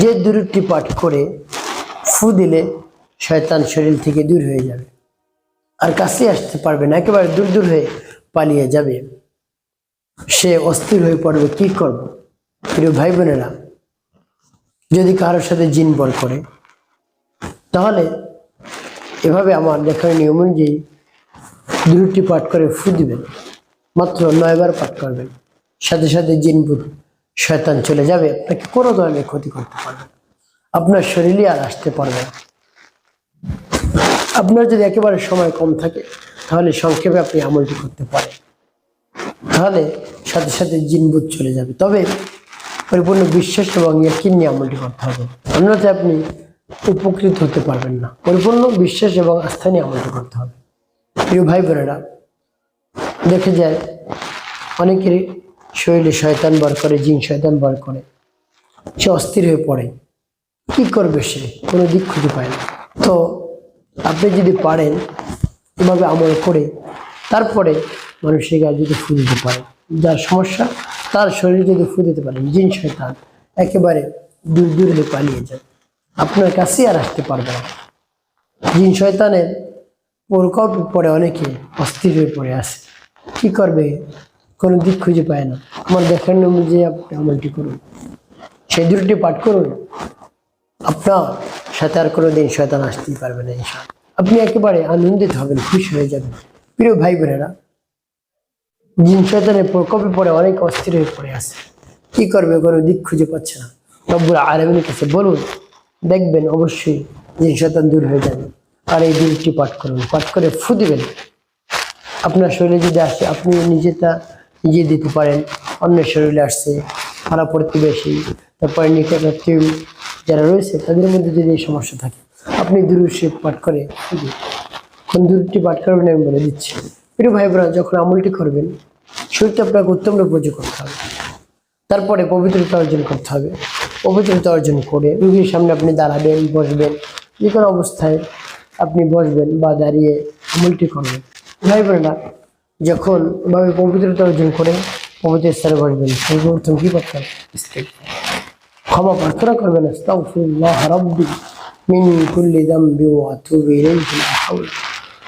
যে দূরটি পাঠ করে ফু দিলে শয়তান শরীর থেকে দূর হয়ে যাবে। আর কাছে আসতে পারবে না, একেবারে দূর দূর হয়ে পালিয়ে যাবে। সে অস্থির হয়ে পড়বে, কি করব? প্রিয় ভাই বোনেরা যদি কারোর সাথে জিন বল করে, তাহলে এভাবে আমার দেখার নিয়ম অনুযায়ী দূরটি পাঠ করে ফু দিবেন। মাত্র নয়বার পাঠ করবেন। সাথে সাথে জিন শয়তান চলে যাবে, আপনাকে কোনো ধরনের ক্ষতি করতে পারবে। আপনার শরীরে আর আসতে পারবে আপনার যদি একেবারে সময় কম থাকে, তাহলে সংক্ষেপে আপনি আমলটি করতে পারেন। তাহলে সাথে সাথে জিনবুত চলে যাবে। তবে পরিপূর্ণ বিশ্বাস এবং ইয়াকিন নিয়ে আমলটি করতে হবে। অন্যথায় আপনি উপকৃত হতে পারবেন না। পরিপূর্ণ বিশ্বাস এবং আস্থা নিয়ে আমলটি করতে হবে। প্রিয় ভাই বোনেরা, দেখে যায় অনেকেরই শরীরে শয়তান বার করে, জিন শয়তান বার করে। সে অস্থির হয়ে পড়ে। কি করবে সে? কোনো দিক খুঁজে পায় না। তো আপনি যদি পারেন, এভাবে আমল করে, তারপরে মানুষের গায়ে যদি ফু দিতে পারেন যার সমস্যা, তার শরীরে যদি ফু দিতে পারেন, জিন শয়তান একেবারে দূর দূর হয়ে পালিয়ে যায়। আপনার কাছে আর আসতে পারবে না। জিন শয়তানের প্রকোপ পরে অনেকে অস্থির হয়ে পড়ে আছে। কি করবে? কোনো দিক খুঁজে পায় না। আমার দেখার অনুযায়ী আপনি আমলটি করুন, সেই দুটি পাঠ করুন, আপনার সাথে আর কোনো দিন শয়তান আসতেই পারবে না ইনশাআল্লাহ। আপনি একেবারে আনন্দিত হবেন, খুশি হয়ে যাবেন। প্রিয় ভাই বোনেরা, জিন শয়তানের প্রকোপে পড়ে অনেক অস্থির হয়ে পড়ে আছে। কি করবে, কোনো দিক খুঁজে পাচ্ছে না। রব্বুল আলমিনের কাছে বলুন, দেখবেন অবশ্যই জিন শয়তান দূর হয়ে যাবে। আর এই দুটি পাঠ করুন। পাঠ করে ফু দিবেন। আপনার শরীরে যদি আসে, আপনি নিজে তা নিজে দিতে পারেন অন্যের শরীরে আসছে, খারাপ প্রতিবেশী তারপরে নিকটাত্মীয় যারা রয়েছে, তাদের মধ্যে যদি এই সমস্যা থাকে, আপনি দুরুশে পাঠ করে। কোন দূরটি পাঠ করবেন আমি বলে দিচ্ছি। প্রিয় ভাই যখন আমলটি করবেন, শরীরটা আপনাকে উত্তম পুজো করতে হবে। তারপরে পবিত্রতা অর্জন করতে হবে। পবিত্রতা অর্জন করে রুগীর সামনে আপনি দাঁড়াবেন, বসবেন যে কোনো অবস্থায় আপনি বসবেন বা দাঁড়িয়ে আমলটি করবেন। ভাই যখন এভাবে পবিত্রতা অর্জন করে পবিত্র স্থানে বসবেন। সর্বপ্রথম কি করতে হবে? ক্ষমা প্রার্থনা করবেন আস্তাগফিরুল্লাহ রাব্বি মিন কুল্লি যামবি ওয়া আতুবু ইলাইহি লা হাওলা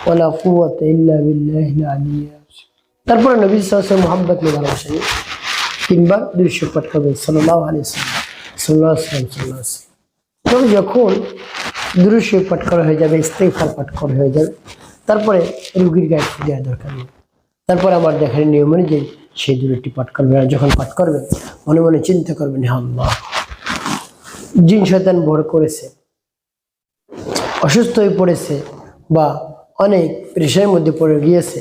ওয়ালা কুওয়াতা ইল্লা বিল্লাহিল আলিয়্যিল তারপরে নবী সাল্লাল্লাহু মুহাম্মদ ভালোবাসা নিয়ে তিনবার দুইশো পাঠ করবেন সাল্লাল্লাহু আলাইহি সাল্লাম সাল্লাল্লাহু আলাইহি সাল্লাল্লাহু আলাইহি যখন দুরুশো পাঠ করা হয়ে যাবে ইস্তেগফার পাঠ করা হয়ে যাবে তারপরে রুগীর গায়ে ফুল দেওয়ার দরকার নেই। তারপরে আমার দেখার নিয়ম অনুযায়ী সেই দূরটি পাঠ করবেন আর যখন পাঠ করবেন মনে মনে চিন্তা করবেন আল্লাহ, জিন শয়তান ভর করেছে, অসুস্থ হয়ে পড়েছে বা অনেক পেশার মধ্যে পড়ে গিয়েছে,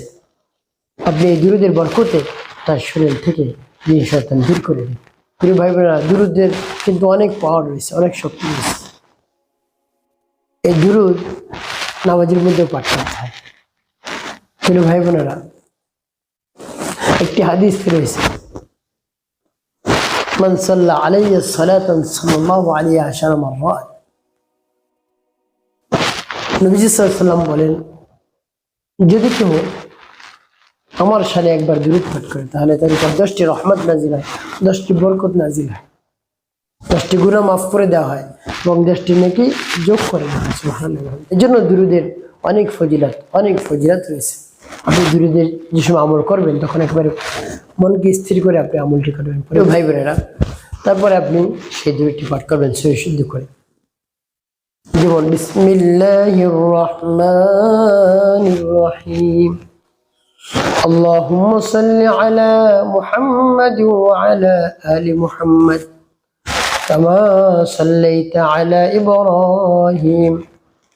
আপনি এই দুরুদের বরকতে তার শরীর থেকে জিন শয়তান দূর করে দিন। প্রিয় ভাই বোনেরা দুরুদের কিন্তু অনেক পাওয়ার রয়েছে, অনেক শক্তি রয়েছে। এই দুরুদ নামাজের মধ্যে পাঠ করতে হয়। প্রিয় ভাই বোনেরা একটি হাদিস রয়েছে من صلى علي الصلاة صلى الله عليه عشر مرات নবীজি সাল্লাম বলেন যদি কেউ আমার সালে একবার দূরত পাঠ করে তাহলে তার উপর দশটি রহমত নাজিল হয় দশটি বরকত নাজিল হয় দশটি গুণা মাফ করে দেওয়া হয় এবং দশটি নাকি যোগ করে দেওয়া হয় সুবহানাল্লাহ। এই জন্য দুরুদের অনেক ফজিলাত অনেক ফজিলাত রয়েছে আপনি দুরুদের যে সময় আমল করবেন তখন একবারে মনকে স্থির করে আপনি আমলটি করবেন প্রিয় ভাই বোনেরা তারপরে আপনি সেই দুরুটি পাঠ করবেন সহি শুদ্ধ করে যেমন বিসমিল্লাহির রহমানির রহিম اللهم صل على محمد وعلى آل محمد كما صليت على إبراهيم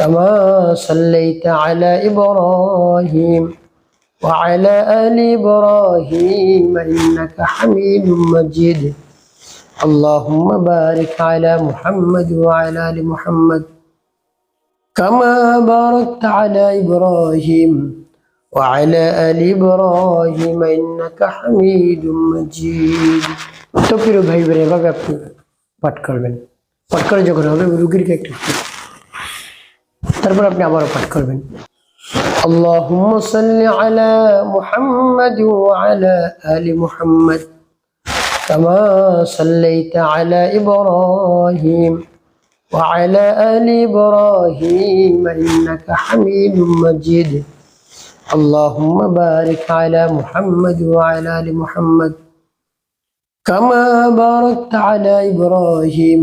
كما صليت على إبراهيم وعلى آل إبراهيم إنك حميد مجيد اللهم بارك على محمد وعلى آل محمد كما باركت على إبراهيم وعلى آل إبراهيم إنك حميد مجيد তো প্রিয় ভাই বোন এভাবে আপনি পাঠ করবেন পাঠ করে যখন হবে রুগীরকে একটু তারপর আপনি আবারও পাঠ করবেন اللهم صل على محمد وعلى آل محمد كما صليت على إبراهيم وعلى آل إبراهيم إنك حميد مجيد اللهم بارك على محمد وعلى آل محمد كما باركت على إبراهيم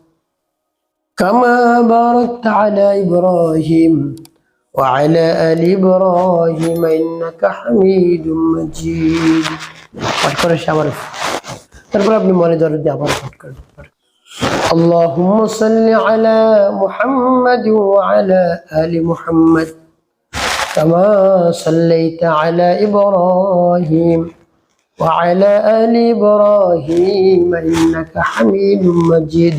كما باركت على إبراهيم وعلى آل إبراهيم إنك حميد مجيد পাঠ করে সে আবার তারপর আপনি মনে ধরে দিয়ে আবার পাঠ করতে পারেন اللهم صل على محمد وعلى آل محمد كما صليت على إبراهيم وعلى آل إبراهيم إنك حميد مجيد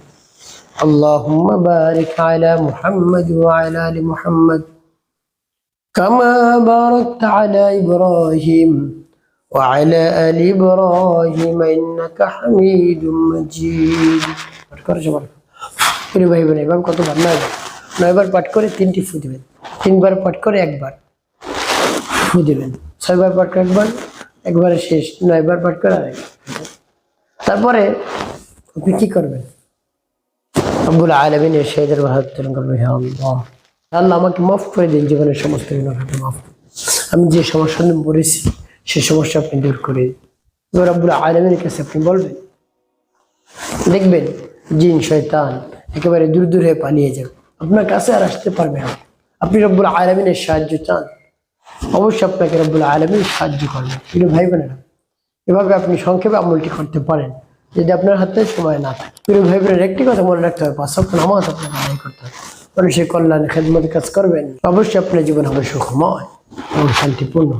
اللهم بارك على محمد وعلى آل محمد كما باركت على إبراهيم وعلى آل إبراهيم إنك حميد مجيد প্রিয় ভাই বোন এবার কতবার নয়বার নয়বার পাঠ করে তিনটি ফু দিবেন তিনবার পাঠ করে একবার ফু দিবেন ছয়বার পাঠ করে একবার একবারে শেষ নয়বার পাঠ করে আরেক তারপরে আপনি কি করবেন আব্বুল আলমিনের শেদের ভারত করবে হে আল্লাহ। আল্লাহ, আমাকে মাফ করে দিন জীবনের সমস্ত মাফ। আমি যে সমস্যা নিয়ে পড়েছি, সে সমস্যা আপনি দূর করে আব্বুল আলমিনের কাছে আপনি বলবেন, দেখবেন জিন, শয়তান একেবারে দূর দূর পালিয়ে যাবে। আপনার কাছে আর আসতে পারবে না। আপনি রব্বুল আলমিনের সাহায্য চান। অবশ্যই আপনাকে রব্বুল আলমিন সাহায্য করবেন প্রিয় ভাই বোনেরা এভাবে আপনি সংক্ষেপে আমলটি করতে পারেন। যদি আপনার হাতে সময় না থাকে। ভাই বোনের একটি কথা মনে রাখতে হবে, পাঁচ সপ্তাহ নামাজ আপনাকে আদায় করতে হবে। মানুষের কল্যাণ খেদমত কাজ করবেন অবশ্যই আপনার জীবন হবে সুখময় এবং শান্তিপূর্ণ